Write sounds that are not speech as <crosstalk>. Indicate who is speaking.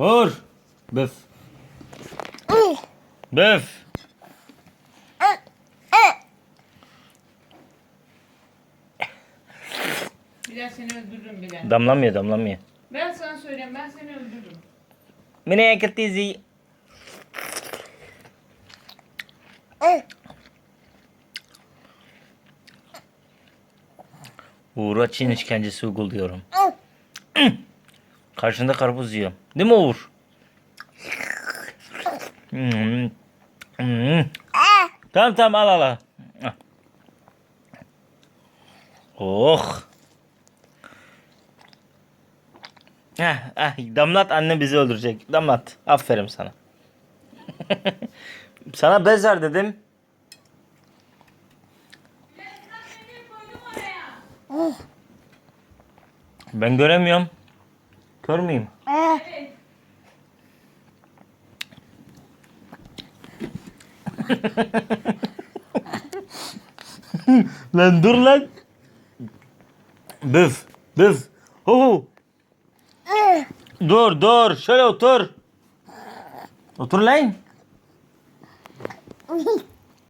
Speaker 1: Vur. Böf. Böf.
Speaker 2: Bilal seni öldürürüm Bilal.
Speaker 1: Damlamıyor damlamıyor.
Speaker 2: Ben sana söyleyeyim ben seni öldürürüm.
Speaker 1: Mine ketizi. Uğur'a Çin işkencesi uyguluyorum. Karşında karpuz yiyor. Değil mi Uğur? Tamam tamam al al al. Oh. Heh, ah, damlat anne bizi öldürecek. Damlat. Aferin sana. <laughs> sana bezer dedim. Ben göremiyorum. Kör müyüm? <laughs> lan dur lan. Büf. Büf. Hu hu. Dur dur. Şöyle otur. Otur lan. <laughs>